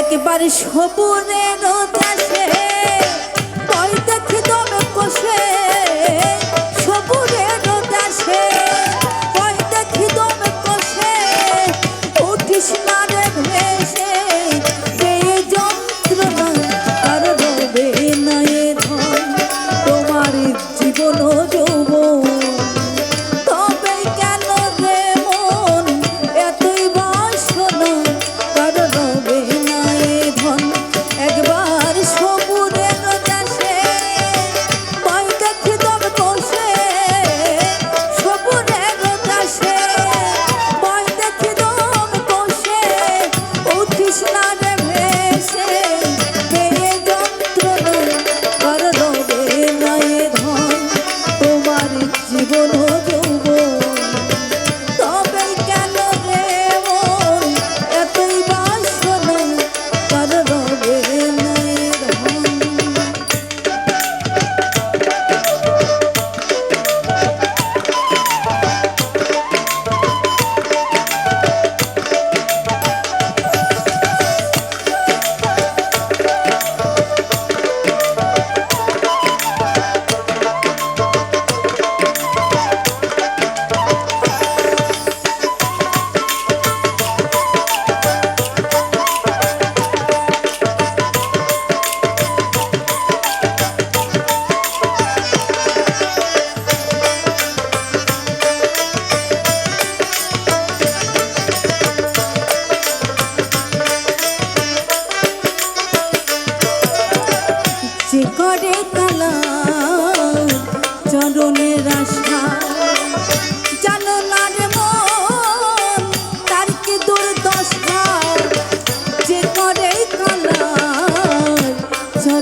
একবার সবুরের দেশে তই দেখি তবে কষে। সবুরের দেশে তই দেখি তবে কষে। উঠিস না ভেসে, এই যন্ত্রণা আর হবে তোমার জীবন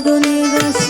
আগুনে গাছ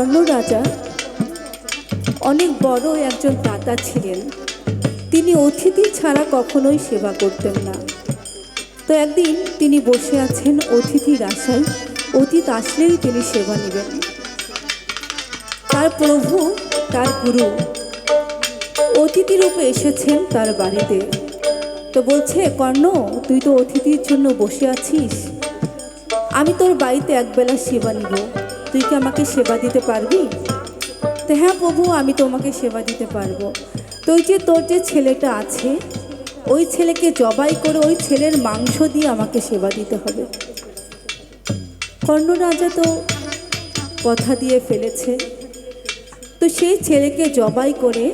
কর্ণ রাজা অনেক বড় একজন দাতা ছিলেন। তিনি অতিথি ছাড়া কখনোই সেবা করতেন না। তো একদিন তিনি বসে আছেন অতিথির আশায় অতীত আসলেই তিনি সেবা নেবেন। তার প্রভু, তার গুরু অতিথি রূপে এসেছেন তার বাড়িতে। তো বলছে, কর্ণ, তুই তো অতিথির জন্য বসে আছিস। আমি তোর বাড়িতে একবেলা সেবা নিব। তুই কি আমাকে সেবা দিতে পারবি? তো হ্যাঁ প্রভু, আমি তোমাকে সেবা দিতে পারব। তো যে তোর যে ছেলেটা আছে, ওই ছেলেকে জবাই করে ওই ছেলের মাংস দিয়ে আমাকে সেবা দিতে হবে। কর্ণ রাজা তো কথা দিয়ে ফেলেছে। তো সেই ছেলেকে জবাই করে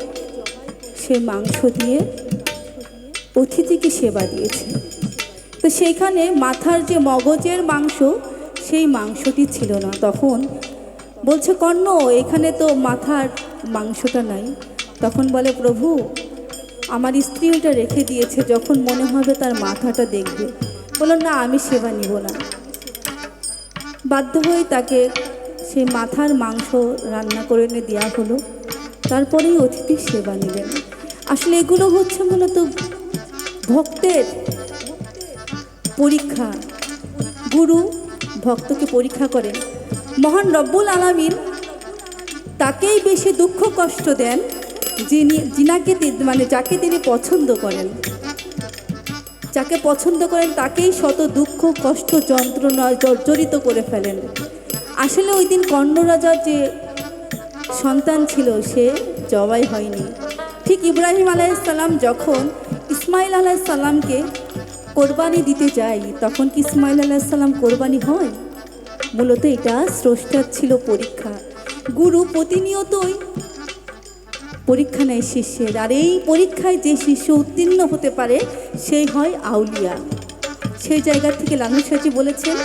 সে মাংস দিয়ে অতিথিকে সেবা দিয়েছে। তো সেইখানে মাথার যে মগজের মাংস সেই মাংসটি ছিল না। তখন বলছে, কর্ণ, এখানে তো মাথার মাংসটা নাই। তখন বলে, প্রভু, আমার স্ত্রী ওটা রেখে দিয়েছে, যখন মনে হবে তার মাথাটা দেখবে। বলল, না, আমি সেবা নিব না। বাধ্য হয়ে তাকে সেই মাথার মাংস রান্না করে এনে দেওয়া হলো। তারপরেই অতিথি সেবা নিলেন। আসলে এগুলো হচ্ছে মূলত ভক্তের পরীক্ষা। গুরু ভক্তকে পরীক্ষা করেন। মহান রব্বুল আলামিন তাকেই বেশি দুঃখ কষ্ট দেন যিনি, যিনাকে মানে যাকে তিনি পছন্দ করেন। যাকে পছন্দ করেন তাকেই শত দুঃখ, কষ্ট, যন্ত্রণা জর্জরিত করে ফেলেন। আসলে ওই দিন কর্ণ রাজার যে সন্তান ছিল, সে জবাই হয়নি। ঠিক ইব্রাহিম আলাইসাল্লাম যখন ইসমাইল আলাইসাল্লামকে কোরবানি দিতে যাই, তখন কি ইসমাইল আলাহিসাল্লাম কোরবানি হয়? মূলত এটা স্রষ্টার ছিল পরীক্ষা। গুরু প্রতিনিয়তই পরীক্ষা নেয় শিষ্যের, আর এই পরীক্ষায় যে শিষ্য উত্তীর্ণ হতে পারে, সেই হয় আউলিয়া। সেই জায়গা থেকে লালু সাজি বলেছেন